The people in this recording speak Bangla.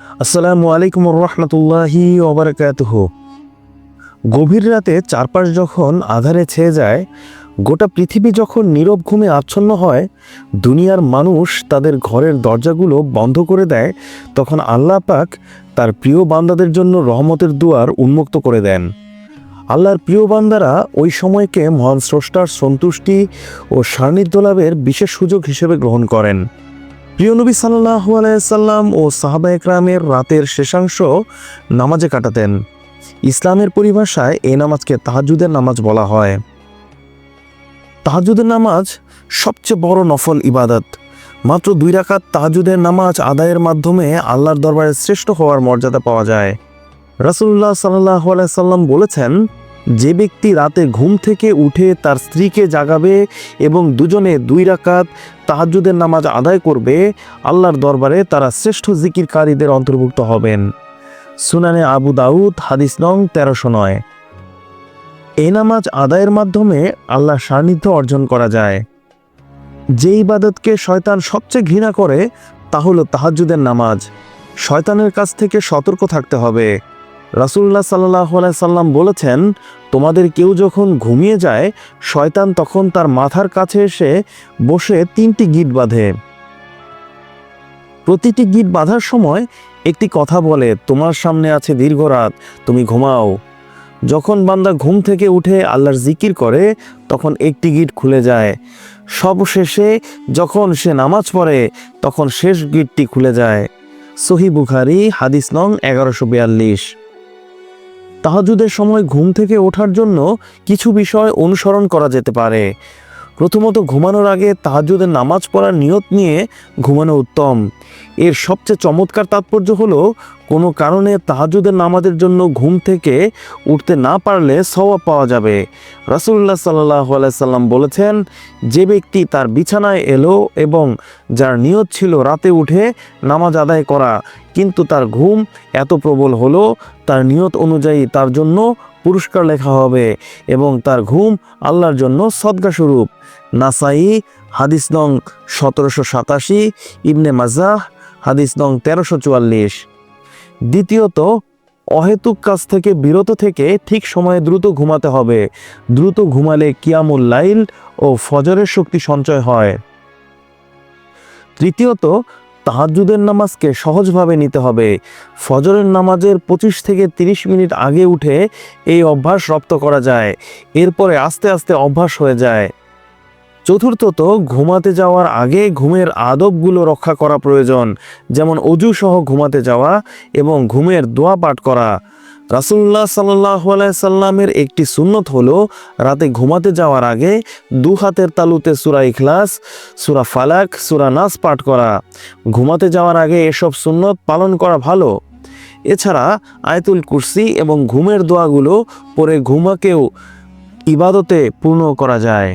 আসসালামু আলাইকুম রহমতুল্লাহি ওবরাকাতুহ। গভীর রাতে চারপাশ যখন আধারে ছেয়ে যায়, গোটা পৃথিবী যখন নীরব ঘুমে আচ্ছন্ন হয়, দুনিয়ার মানুষ তাদের ঘরের দরজাগুলো বন্ধ করে দেয়, তখন আল্লাহ পাক তার প্রিয় বান্দাদের জন্য রহমতের দুয়ার উন্মুক্ত করে দেন। আল্লাহর প্রিয় বান্দারা ওই সময়কে মহান স্রষ্টার সন্তুষ্টি ও সান্নিধ্য লাভের বিশেষ সুযোগ হিসেবে গ্রহণ করেন। প্রিয় নবী সাল্লাহ আলাইসাল্লাম ও সাহাবা একরামের রাতের শেষাংশ নামাজে কাটাতেন। ইসলামের পরিভাষায় এই নামাজকে তাহাজুদের নামাজ বলা হয়। তাহাজুদের নামাজ সবচেয়ে বড় নফল ইবাদত। মাত্র দুই রাকাত তাহাজুদের নামাজ আদায়ের মাধ্যমে আল্লাহর দরবারে শ্রেষ্ঠ হওয়ার মর্যাদা পাওয়া যায়। রাসুল্লাহ সাল্লাহ আলাইসাল্লাম বলেছেন যে ব্যক্তি রাতে ঘুম থেকে উঠে তার স্ত্রীকে জাগাবে এবং দুজনে দুই রাকাত তাহাজ্জুদের নামাজ আদায় করবে, আল্লাহর দরবারে তারা শ্রেষ্ঠ জিকিরকারীদের অন্তর্ভুক্ত হবেন। সুনানে আবু দাউদ, হাদিস নং তেরোশো নয়। এই নামাজ আদায়ের মাধ্যমে আল্লাহ সান্নিধ্য অর্জন করা যায়। যে ইবাদতকে শয়তান সবচেয়ে ঘৃণা করে, তা হলো তাহাজ্জুদের নামাজ। শয়তানের কাছ থেকে সতর্ক থাকতে হবে। রাসুল্লাহ সাল্লাহ সাল্লাম বলেছেন, তোমাদের কেউ যখন ঘুমিয়ে যায়, শয়তান তখন তার মাথার কাছে এসে বসে তিনটি গিট বাঁধে। প্রতিটি গিট বাঁধার সময় একটি কথা বলে, তোমার সামনে আছে দীর্ঘ রাত, তুমি ঘুমাও। যখন বান্দা ঘুম থেকে উঠে আল্লাহর জিকির করে, তখন একটি গিট খুলে যায়। সবশেষে যখন সে নামাজ পড়ে, তখন শেষ গিটটি খুলে যায়। সহি বুখারি, হাদিস নং এগারোশো বিয়াল্লিশ। তাহাজুদের সময় ঘুম থেকে ওঠার জন্য কিছু বিষয় অনুসরণ করা যেতে পারে। প্রথমত ঘুমানোর আগে তাহাজুদের নামাজ পড়ার নিয়ত নিয়ে ঘুমানো উত্তম। এর সবচেয়ে চমৎকার তাৎপর্য হলো, কোনো কারণে তাহাজুদের নামাজের জন্য ঘুম থেকে উঠতে না পারলে সওয়াব পাওয়া যাবে। রাসুল্লাহ সাল্লাহ সাল্লাম বলেছেন, যে ব্যক্তি তার বিছানায় এলো এবং যার নিয়ত ছিল রাতে উঠে নামাজ আদায় করা, কিন্তু তার ঘুম এত প্রবল হলো, তার নিয়ত অনুযায়ী তার জন্য পুরস্কার লেখা হবে এবং তার ঘুম আল্লাহর জন্য সদ্গা স্বরূপ নাসাই, হাদিস নং সতেরোশো সাতাশি, ইবনে মাজাহ, হাদিস নং তেরোশো চুয়াল্লিশ। দ্বিতীয়ত, অহেতুক কাজ থেকে বিরত থেকে ঠিক সময়ে দ্রুত ঘুমাতে হবে। দ্রুত ঘুমালে কিয়ামুল লাইল ও ফজরের শক্তি সঞ্চয় হয়। তৃতীয়ত তাহাজ্জুদের নামাজকে সহজভাবে নিতে হবে। ফজরের নামাজের পঁচিশ থেকে ৩০ মিনিট আগে উঠে এই অভ্যাস রপ্ত করা যায়। এরপরে আস্তে আস্তে অভ্যাস হয়ে যায়। চতুর্থত, ঘুমাতে যাওয়ার আগে ঘুমের আদবগুলো রক্ষা করা প্রয়োজন। যেমন অজু সহ ঘুমাতে যাওয়া এবং ঘুমের দোয়া পাঠ করা। রাসুল্লাহ সাল্লাহ সাল্লামের একটি সুন্নত হল, রাতে ঘুমাতে যাওয়ার আগে দু হাতের তালুতে সুরা ইখলাস, সুরা ফালাক, সুরা নাস পাঠ করা। ঘুমাতে যাওয়ার আগে এসব সুন্নত পালন করা ভালো। এছাড়া আয়তুল কুরসি এবং ঘুমের দোয়াগুলো পরে ঘুমাকেও ইবাদতে পূর্ণ করা যায়।